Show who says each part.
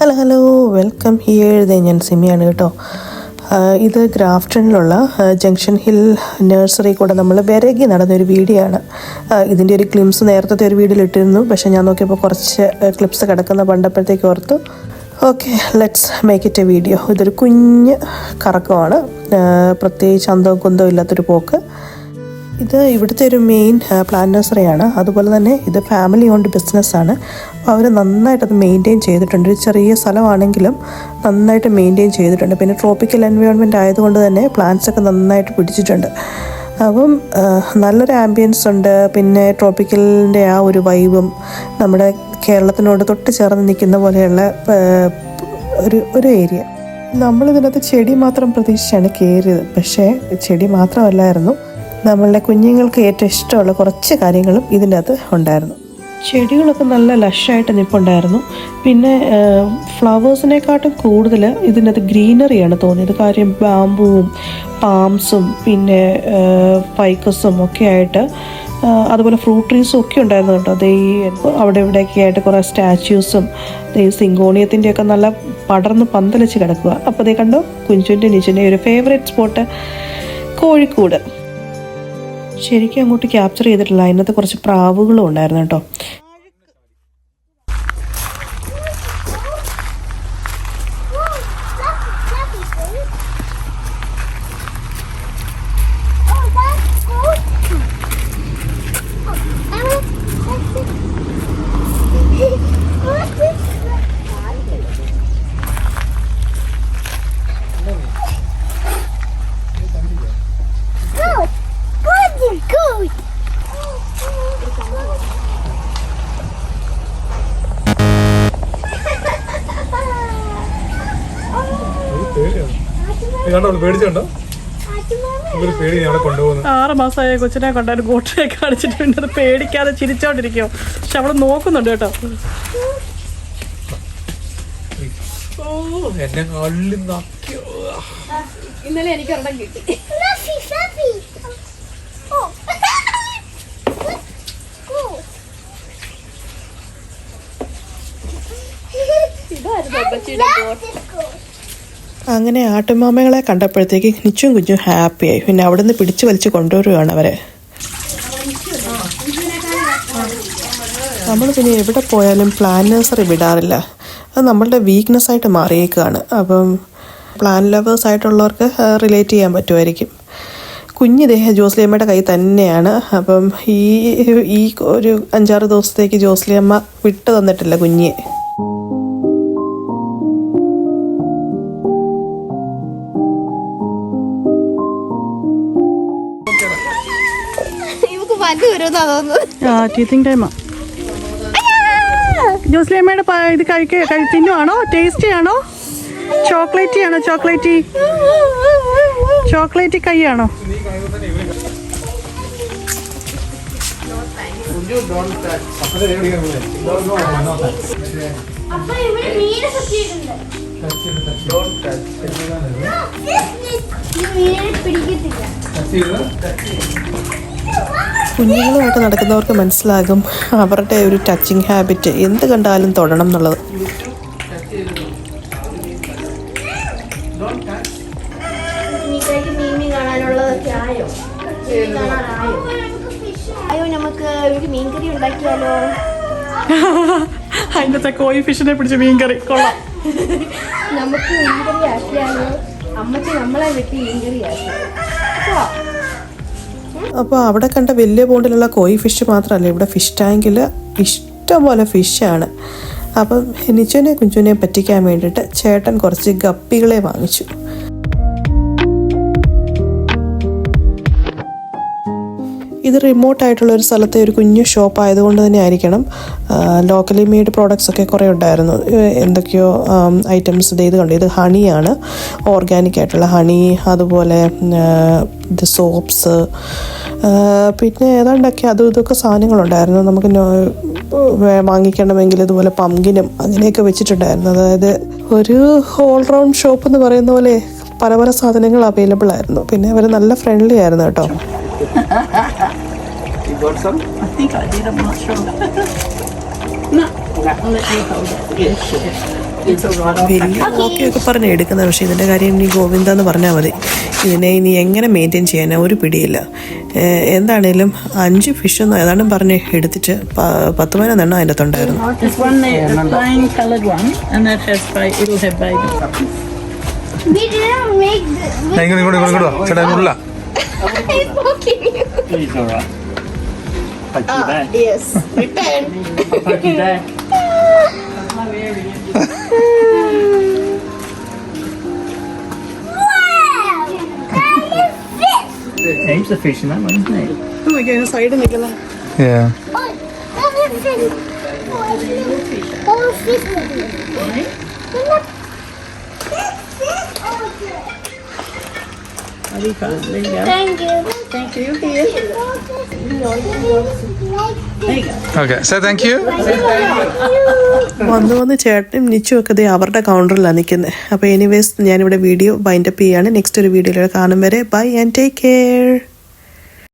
Speaker 1: Hello hello welcome here ഞാൻ സിമിയാണ് കേട്ടോ. ഇത് ഗ്രാഫ്റ്റണിലുള്ള ജംഗ്ഷൻ ഹിൽ നഴ്സറി കൂടെ നമ്മൾ വിരകി നടന്നൊരു വീഡിയോ ആണ് ഇതിന്റെ ഒരു ക്ലിംസ് നേരത്തെ ഒരു വീഡിയോയിൽ ഇട്ടിരുന്നു. പക്ഷേ ഞാൻ നോക്കിയപ്പോൾ കുറച്ച് ക്ലിപ്സ് കിടക്കുന്ന പണ്ടപ്പോഴത്തേക്ക് ഓർത്തു. Okay let's make it a video ഇതൊരു കുഞ്ഞ് കറക്കമാണ്. പ്രത്യേകിച്ച് അന്തവും കുന്തവും ഇല്ലാത്തൊരു പോക്ക്. ഇത് ഇവിടുത്തെ ഒരു മെയിൻ പ്ലാന്റ് നഴ്സറിയാണ് അതുപോലെ തന്നെ ഇത് ഫാമിലി ഓൺഡ് ബിസിനസ്സാണ് അപ്പോൾ അവർ നന്നായിട്ടത് മെയിന്റെയിൻ ചെയ്തിട്ടുണ്ട്. ഒരു ചെറിയ സ്ഥലമാണെങ്കിലും നന്നായിട്ട് മെയിന്റെയിൻ ചെയ്തിട്ടുണ്ട്. പിന്നെ ട്രോപ്പിക്കൽ എൻവയോൺമെന്റ് ആയതുകൊണ്ട് തന്നെ പ്ലാന്റ്സ് ഒക്കെ നന്നായിട്ട് പിടിച്ചിട്ടുണ്ട്. അപ്പം നല്ലൊരു ആംബിയൻസ് ഉണ്ട്. പിന്നെ ട്രോപ്പിക്കലിന്റെ ആ ഒരു വൈബും നമ്മുടെ കേരളത്തിനോട് തൊട്ട് ചേർന്ന് നിൽക്കുന്ന പോലെയുള്ള ഒരു ഒരു ഏരിയ നമ്മളിതിനകത്ത് ചെടി മാത്രം പ്രതീക്ഷിച്ചാണ് കയറിയത് പക്ഷേ ചെടി മാത്രമല്ലായിരുന്നു. നമ്മളുടെ കുഞ്ഞുങ്ങൾക്ക് ഏറ്റവും ഇഷ്ടമുള്ള കുറച്ച് കാര്യങ്ങളും ഇതിന്റെ അകത്ത് ഉണ്ടായിരുന്നു. ചെടികളൊക്കെ നല്ല ലഷായിട്ട് നിൽപ്പുണ്ടായിരുന്നു പിന്നെ ഫ്ലവേഴ്സിനെക്കാട്ടും കൂടുതൽ ഇതിനകത്ത് ഗ്രീനറിയാണ് തോന്നിയത്. കാര്യം ബാമ്പുവും പാംസും പിന്നെ ഫൈക്കസും ഒക്കെ ആയിട്ട് അതുപോലെ ഫ്രൂട്ട് ട്രീസും ഒക്കെ ഉണ്ടായിരുന്നു കേട്ടോ. ദേ ഈ അവിടെ ഇവിടെയൊക്കെ ആയിട്ട് കുറേ സ്റ്റാച്യൂസും ഈ സിങ്കോണിയത്തിന്റെയൊക്കെ നല്ല പടർന്ന് പന്തലിച്ച് കിടക്കുക. അപ്പോൾ അതേ കണ്ടോ കുഞ്ചുന്റെ നിജന്റെ ഒരു ഫേവറേറ്റ് സ്പോട്ട് കോഴിക്കോട്. ശരിക്കും അങ്ങോട്ട് ക്യാപ്ചർ ചെയ്തിട്ടില്ല. അതിനകത്ത് കുറച്ച് പ്രാവുകളും ഉണ്ടായിരുന്നു കേട്ടോ.
Speaker 2: കണ്ടോ പേടിച്ചുണ്ടോ
Speaker 3: ആറ് മാസമായ കൊച്ചിനെ കൊണ്ടൊരു ഗോട്ടിനെ കാണിച്ചിട്ടുണ്ട് അത് പേടിക്കാതെ ചിരിച്ചോണ്ടിരിക്കും. പക്ഷെ അവൾ നോക്കുന്നുണ്ട് കേട്ടോ.
Speaker 2: ഓ എന്നെ
Speaker 3: ഇന്നലെ എനിക്ക് ഒരെണ്ണം കിട്ടി. ഇതായിരുന്നു അപ്പച്ചിയുടെ
Speaker 1: അങ്ങനെ ആട്ടുമാമകളെ കണ്ടപ്പോഴത്തേക്ക് നിച്ചും കുഞ്ഞും ഹാപ്പിയായി പിന്നെ അവിടെ നിന്ന് പിടിച്ചു വലിച്ച് കൊണ്ടുവരുവാണ് അവരെ. നമ്മൾ പിന്നെ എവിടെ പോയാലും പ്ലാൻ നഴ്സറി വിടാറില്ല. അത് നമ്മളുടെ വീക്ക്നെസ് ആയിട്ട് മാറിയേക്കുകയാണ് അപ്പം പ്ലാൻ ലവേഴ്സ് ആയിട്ടുള്ളവർക്ക് റിലേറ്റ് ചെയ്യാൻ പറ്റുമായിരിക്കും. കുഞ്ഞ് ദേഹ ജോസ്ലിയമ്മയുടെ കൈ തന്നെയാണ്. അപ്പം ഈ ഈ ഒരു അഞ്ചാറ് ദിവസത്തേക്ക് ജോസ്ലിയമ്മ വിട്ടു തന്നിട്ടില്ല കുഞ്ഞിയെ.
Speaker 4: പല്ല് വരുമെന്നാ തോന്നുന്നു
Speaker 3: ആ ടീത്തിങ് ടൈമാ ജോസ്ലി അമ്മയുടെ പ- ഇത് കഴിക്ക കഴി തിന്നുവാണോ? ടേസ്റ്റി ആണോ ചോക്ലേറ്റി ആണോ ചോക്ലേറ്റി ചോക്ലേറ്റി കൈയാണോ?
Speaker 4: പിടിക്കത്തില്ല.
Speaker 1: കുഞ്ഞുങ്ങളുമായിട്ട് നടക്കുന്നവർക്ക് മനസ്സിലാകും അവരുടെ ഒരു ടച്ചിങ് ഹാബിറ്റ് എന്ത് കണ്ടാലും തൊടണം എന്നുള്ളത്.
Speaker 4: അയ്യോ നമുക്ക് ഒരു മീൻകറി ഉണ്ടാക്കിയാലോ
Speaker 3: അതിന്റെ കോഴി ഫിഷിനെ പിടിച്ച് മീൻകറി. കൊള്ളാം.
Speaker 4: നമുക്ക് മീൻകറി ആക്കിയാലോ? അമ്മയ്ക്ക് നമ്മളെ വെട്ടി മീൻകറി ആക്കി.
Speaker 1: അപ്പോൾ അവിടെ കണ്ട വലിയ ബോണ്ടിലുള്ള കോയി ഫിഷ് മാത്രമല്ല ഇവിടെ ഫിഷ് ടാങ്കിൽ ഇഷ്ടംപോലെ ഫിഷാണ് അപ്പം നിച്ചുവിനെ കുഞ്ചുവിനെ പറ്റിക്കാൻ വേണ്ടിയിട്ട് ചേട്ടൻ കുറച്ച് ഗപ്പികളെ വാങ്ങിച്ചു. ഇത് റിമോട്ട് ആയിട്ടുള്ള ഒരു സ്ഥലത്തെ ഒരു കുഞ്ഞു ഷോപ്പ് ആയതുകൊണ്ട് തന്നെ ആയിരിക്കണം. ലോക്കലി മെയ്ഡ് പ്രോഡക്ട്സ് ഒക്കെ കുറേ ഉണ്ടായിരുന്നു. എന്തൊക്കെയോ ഐറ്റംസ് ഇത് കണ്ടു. ഇത് ഹണിയാണ്. ഓർഗാനിക് ആയിട്ടുള്ള ഹണി അതുപോലെ ഇത് സോപ്സ് പിന്നെ ഏതാണ്ടൊക്കെ അതും ഇതൊക്കെ സാധനങ്ങളുണ്ടായിരുന്നു. നമുക്ക് വാങ്ങിക്കണമെങ്കിൽ ഇതുപോലെ പമ്പിനും അങ്ങനെയൊക്കെ വെച്ചിട്ടുണ്ടായിരുന്നു. അതായത് ഒരു ഓൾ റൗണ്ട് ഷോപ്പ് എന്ന് പറയുന്ന പോലെ പല പല സാധനങ്ങൾ അവൈലബിൾ ആയിരുന്നു. പിന്നെ അവർ നല്ല ഫ്രണ്ട്ലി ആയിരുന്നു കേട്ടോ. വലിയ ഓക്കെ ഒക്കെ പറഞ്ഞ് എടുക്കുന്നത്. പക്ഷേ ഇതിന്റെ കാര്യം ഇനി ഗോവിന്ദ എന്ന് പറഞ്ഞാൽ മതി. ഇതിനെ ഇനി എങ്ങനെ മെയിന്റെയിൻ ചെയ്യാനാ? ഒരു പിടിയില്ല. എന്താണേലും അഞ്ച് ഫിഷ് ഒന്നും ഏതാണ്ടും പറഞ്ഞ് എടുത്തിട്ട് പത്ത് പതിനൊന്നെണ്ണം അതിന്റെ അകത്തുണ്ടായിരുന്നു
Speaker 4: We didn't make the.
Speaker 2: ഇങ്ങോട്ട് ഇങ്ങോട്ട് ഇങ്ങോട്ട് വാ. ചേട്ടാ ഇങ്ങോട്ടില്ല
Speaker 4: He's poking you.
Speaker 5: Please, He's alright. Take you back.
Speaker 4: Yes. Return.
Speaker 5: Take you back. Heaps of fish in that one, isn't there?
Speaker 6: Side നിൽക്കുന്ന There you go.
Speaker 4: Thank you.
Speaker 6: Thank you. Here. You.
Speaker 2: Okay say thank you
Speaker 1: വന്ന് വന്ന് ചേട്ടനും നിച്ചും ഒക്കെ ദേ അവരുടെ കൗണ്ടറിലാണ് നിൽക്കുന്നത് അപ്പോൾ anyways ഞാനിവിടെ video ബൈൻഡപ്പ് ചെയ്യാണ് നെക്സ്റ്റ് ഒരു വീഡിയോയിലൂടെ കാണും വരെ ബൈ ആൻഡ് ടേക്ക് കെയർ